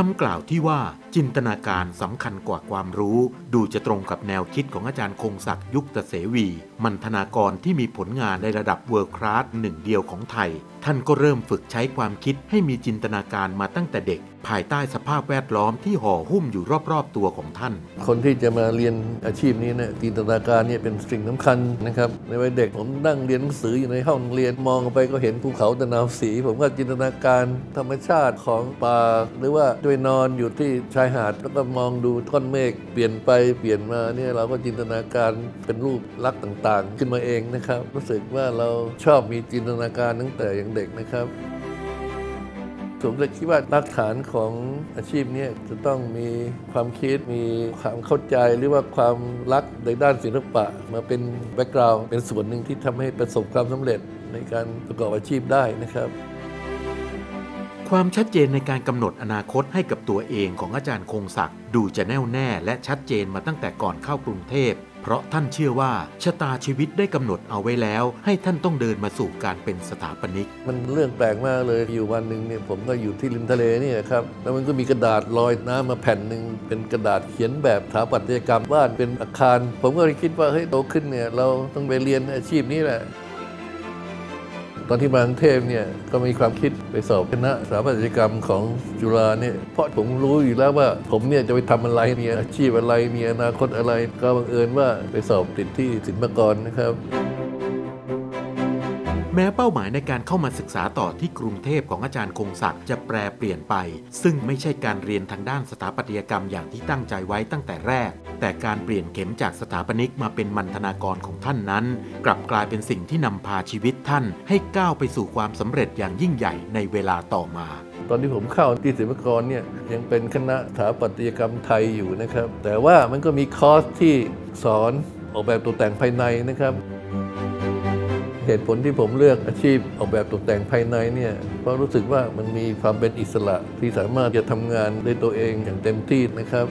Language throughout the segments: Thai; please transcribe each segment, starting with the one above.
คำกล่าวที่ว่าจินตนาการสำคัญกว่าความรู้ ดูจะตรงกับแนวคิดของอาจารย์คงศักดิ์ยุคตเสวี มันธนากรที่มีผลงานในระดับเวิร์คลาสหนึ่งเดียวของไทย ท่านก็เริ่มฝึกใช้ความคิดให้มีจินตนาการมาตั้งแต่เด็กภายใต้สภาพแวดล้อมที่ห่อหุ้มอยู่รอบๆตัวของท่าน คนที่จะมาเรียนอาชีพนี้เนี่ยจินตนาการเนี่ยเป็นสิ่งสำคัญนะครับ ในวัยเด็กผมนั่งเรียนหนังสืออยู่ในห้องเรียนมองไปก็เห็นภูเขาตะนาวสี ผมก็จินตนาการธรรมชาติของป่าหรือว่าด้วยนอนอยู่ที่ชายหาดแล้วก็มองดูก้อนเมฆเปลี่ยนไปเปลี่ยนมาเนี่ยเราก็จินตนาการเป็นรูปลักษณ์ต่างๆ ขึ้นมาเองนะครับ รู้สึกว่าเราชอบมีจินตนาการตั้งแต่อยังเด็กนะครับ ผมเลยคิดว่ารากฐานของอาชีพนี้จะต้องมีความคิดมีความเข้าใจหรือว่าความรักในด้านศิลปะ มาเป็นแบ็กกราวด์เป็นส่วนหนึ่งที่ทำให้ประสบความสำเร็จในการประกอบอาชีพได้นะครับ ความชัดเจนในการกำหนดอนาคตให้กับตัวเองของอาจารย์คงศักดิ์ดูจะแน่วแน่และชัดเจนมาตั้งแต่ก่อนเข้ากรุงเทพ ราะท่านเชื่อว่าชะตาชีวิตได้กำหนดเอาไว้แล้ว ให้ท่านต้องเดินมาสู่การเป็นสถาปนิก มันเรื่องแปลกมากเลยอยู่วันหนึ่งเนี่ยผมก็อยู่ที่ริมทะเลนี่ครับแล้วมันก็มีกระดาษลอยน้ำมาแผ่นหนึ่งเป็นกระดาษเขียนแบบสถาปัตยกรรมบ้านเป็นอาคาร ผมก็เลยคิดว่าเฮ้ยโตขึ้นเนี่ยเราต้องไปเรียนอาชีพนี้แหละ ตอนที่มากรุงเทพเนี่ยก็มีความคิดไปสอบคณะสถาปัตยกรรมของจุฬาเนี่ยเพราะผมรู้อยู่แล้วว่าผมเนี่ยจะไปทำอะไรมีอาชีพอะไรมีอนาคตอะไร ก็บังเอิญว่าไปสอบติดที่ศิลปากรนะครับ แม้เป้าหมายในการเข้ามาศึกษาต่อที่กรุงเทพของอาจารย์คงศักดิ์จะแปรเปลี่ยนไป ซึ่งไม่ใช่การเรียนทางด้านสถาปัตยกรรมอย่างที่ตั้งใจไว้ตั้งแต่แรก แต่การเปลี่ยนเข็มจากสถาปนิกมาเป็นมันธนากรของท่านนั้น กลับกลายเป็นสิ่งที่นำพาชีวิตท่าน ให้ก้าวไปสู่ความสำเร็จอย่างยิ่งใหญ่ในเวลาต่อมา ตอนที่ผมเข้าที่ศิลปากรเนี่ยยังเป็นคณะสถาปัตยกรรมไทยอยู่นะครับ แต่ว่ามันก็มีคอร์สที่สอนออกแบบตกแต่งภายในนะครับ เหตุผลที่ผมเลือกอาชีพออกแบบตกแต่งภายในเนี่ยเพราะรู้สึกว่ามันมีความเป็นอิสระที่สามารถจะทำงานด้วยตัวเองอย่างเต็มที่นะครับ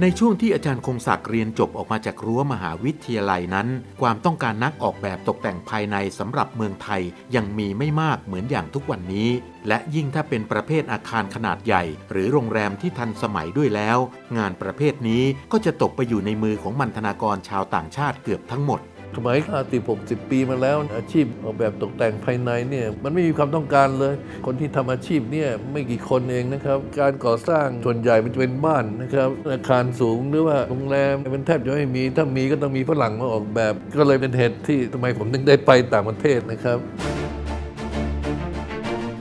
ในช่วงที่อาจารย์คงศักดิ์เรียนจบออกมาจากรั้วมหาวิทยาลัยนั้น ความต้องการนักออกแบบตกแต่งภายในสำหรับเมืองไทยยังมีไม่มากเหมือนอย่างทุกวันนี้ และยิ่งถ้าเป็นประเภทอาคารขนาดใหญ่ หรือโรงแรมที่ทันสมัยด้วยแล้ว งานประเภทนี้ก็จะตกไปอยู่ในมือของมันธนากรชาวต่างชาติเกือบทั้งหมด สมัย50 60 ปีมาแล้ว อาชีพออกแบบตกแต่งภายในเนี่ยมันไม่มีความต้องการเลย คนที่ทำอาชีพเนี่ยไม่กี่คนเองนะครับ การก่อสร้างส่วนใหญ่มันจะเป็นบ้านนะครับอาคารสูงหรือว่าโรงแรมมันแทบจะไม่มี ถ้ามีก็ต้องมีฝรั่งมาออกแบบ ก็เลยเป็นเหตุที่ทำไมผมถึงได้ไปต่างประเทศนะครับ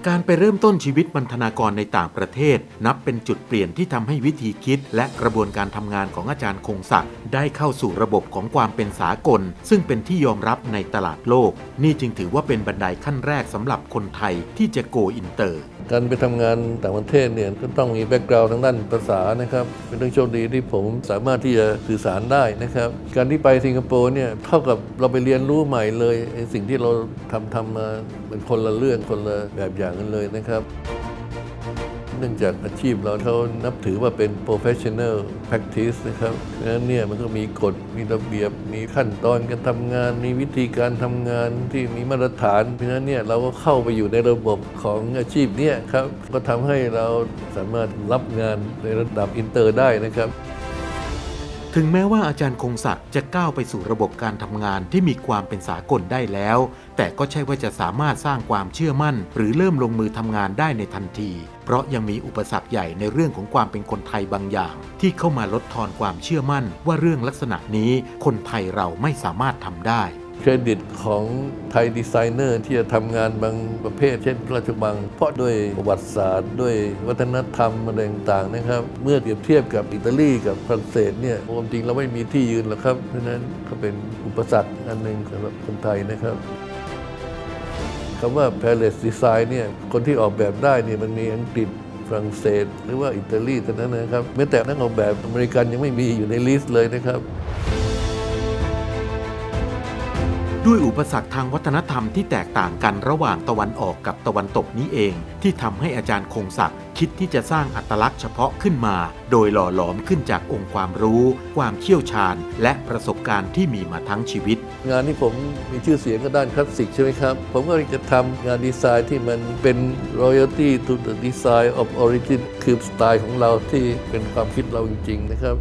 การไปเริ่มต้นชีวิตบรรณากรในต่างประเทศ นับเป็นจุดเปลี่ยนที่ทำให้วิธีคิด และกระบวนการทำงานของอาจารย์คงศักดิ์ได้เข้าสู่ระบบของความเป็นสากล ซึ่งเป็นที่ยอมรับในตลาดโลก นี่จึงถือว่าเป็นบันไดขั้นแรกสำหรับคนไทยที่จะโกอินเตอร์ การไปทำงานต่างประเทศเนี่ยก็ต้องมีแบ็กกราวด์ทางด้านภาษานะครับเป็นเรื่องโชคดีที่ผมสามารถที่จะสื่อสารได้นะครับการที่ไปสิงคโปร์เนี่ยเท่ากับเราไปเรียนรู้ใหม่เลยสิ่งที่เราทำทำมาเป็นคนละเรื่องคนละแบบอย่างกันเลยนะครับ เนื่องจากอาชีพเราเขานับถือว่าเป็น professional practice นะครับเพราะฉะนั้นเนี่ยมันก็มีกฎ มีระเบียบ มีขั้นตอนการทำงาน มีวิธีการทำงานที่มีมาตรฐาน เพราะฉะนั้นเนี่ยเราก็เข้าไปอยู่ในระบบของอาชีพเนี้ครับ ก็ทำให้เราสามารถรับงานในระดับอินเตอร์ได้นะครับ ถึงแม้ว่าอาจารย์คงศักดิ์จะก้าวไปสู่ระบบการทำงานที่มีความเป็นสากลได้แล้ว แต่ก็ใช่ว่าจะสามารถสร้างความเชื่อมั่น หรือเริ่มลงมือทำงานได้ในทันที เพราะยังมีอุปสรรคใหญ่ในเรื่องของความเป็นคนไทยบางอย่าง ที่เข้ามาลดทอนความเชื่อมั่น ว่าเรื่องลักษณะนี้คนไทยเราไม่สามารถทำได้ เครดิตของไทยดีไซเนอร์ที่จะทำงานบางประเภท เช่นราชบัง เพราะด้วยประวัติศาสตร์ ด้วยวัฒนธรรมอะไรต่างๆนะครับ เมื่อเปรียบเทียบกับอิตาลีกับฝรั่งเศสเนี่ยความจริงเราไม่มีที่ยืนหรอกครับ เพราะฉะนั้นก็เป็นอุปสรรคอันหนึ่งสำหรับคนไทยนะครับคำว่า Palace Design เนี่ยคนที่ออกแบบได้เนี่ยมันมีอังกฤษฝรั่งเศสหรือว่าอิตาลีเท่านั้นนะครับแม้แต่นักออกแบบอเมริกันยังไม่มีอยู่ในลิสต์เลยนะครับ ด้วยอุปสรรคทางวัฒนธรรมที่แตกต่างกันระหว่างตะวันออกกับตะวันตกนี้เอง ที่ทำให้อาจารย์คงศักดิ์คิดที่จะสร้างอัตลักษณ์เฉพาะขึ้นมา โดยหล่อหลอมขึ้นจากองค์ความรู้ ความเชี่ยวชาญ และประสบการณ์ที่มีมาทั้งชีวิต งานที่ผมมีชื่อเสียงก็ด้านคลาสสิกใช่ไหมครับ ผมก็เลยจะทำงานดีไซน์ที่มันเป็น royalty to the design of origin คือสไตล์ของเราที่เป็นความคิดเราจริง ๆ นะครับ